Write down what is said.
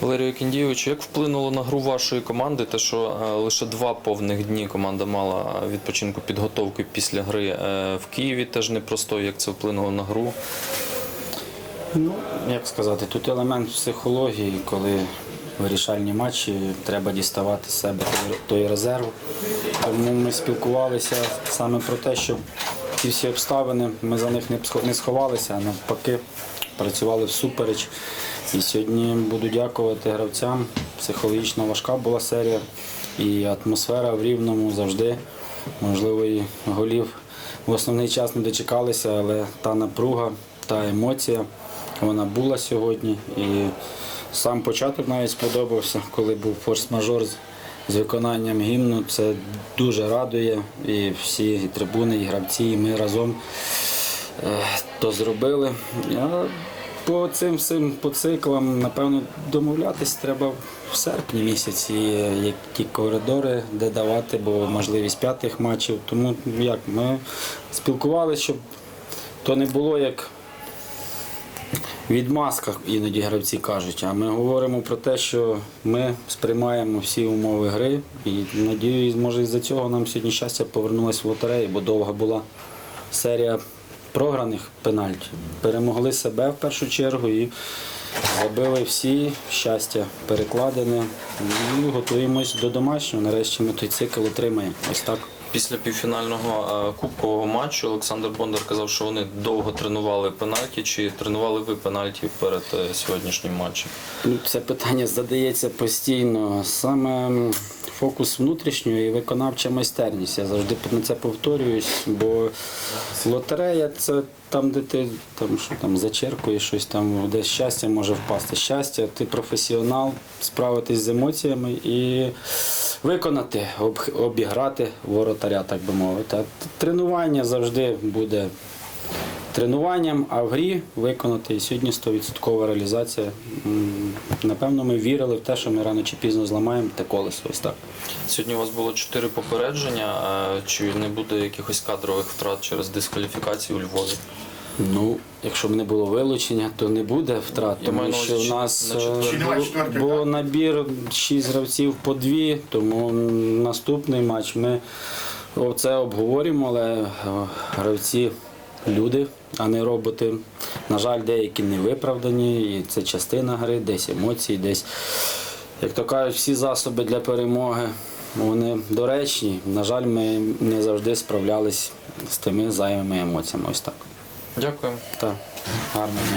Валерію Кіндійовичу, як вплинуло на гру вашої команди, те, що е, лише два повних дні команда мала відпочинку підготовки після гри е, в Києві, теж непросто, як це вплинуло на гру? Ну, як сказати, тут елемент психології, коли вирішальні матчі треба діставати з себе той, резерв. Тому ми спілкувалися саме про те, щоб ті всі обставини, ми за них не сховалися, а навпаки працювали всупереч. І сьогодні буду дякувати гравцям. Психологічно важка була серія і атмосфера в рівному завжди. Можливо, і голів в основний час не дочекалися, але та напруга, та емоція, вона була сьогодні. І сам початок навіть сподобався, коли був форс-мажор з- виконанням гімну. Це дуже радує. І всі і трибуни, і гравці, і ми разом е, то зробили. А по цим всім по циклам, напевно, домовлятись треба в серпні місяці, які коридори, де давати, бо можливість п'ятих матчів. Тому як ми спілкувалися, щоб то не було як відмазка, іноді гравці кажуть. А ми говоримо про те, що ми сприймаємо всі умови гри. І надіюсь, може із-за цього нам сьогодні щастя повернулося в лотерею, бо довга була серія програних пенальтів. Перемогли себе в першу чергу і забили всі щастя перекладене. І готуємось до домашнього. Нарешті ми той цикл отримаємо. Ось так. Після півфінального е, кубкового матчу Олександр Бондар казав, що вони довго тренували пенальті. Чи тренували ви пенальті перед е, сьогоднішнім матчем? Ну, Це питання задається постійно. Саме фокус внутрішньої і виконавча майстерність. Я завжди на це повторююсь, бо лотерея це там, де ти там, що, там, зачеркуєш щось, там, де щастя може впасти. Щастя, ти професіонал, справитись з емоціями і виконати, обіграти воротаря, так би мовити. Тренування завжди буде тренуванням, а в грі виконати. І сьогодні 100% реалізація. Напевно, ми вірили в те, що ми рано чи пізно зламаємо те колесо. Ось так. Сьогодні у вас було чотири попередження. Чи не буде якихось кадрових втрат через дискваліфікацію у Львові? Ну, якщо б не було вилучення, то не буде втрат, тому що в нас на е, набір 6 гравців по дві, тому наступний матч ми це обговорюємо, але е, гравці люди, а не роботи. На жаль, деякі не виправдані, і це частина гри, десь емоції, десь, як то кажуть, всі засоби для перемоги. Вони доречні. На жаль, ми не завжди справлялись з тими зайвими емоціями. Ось так. Дякую. Так, гарного дня.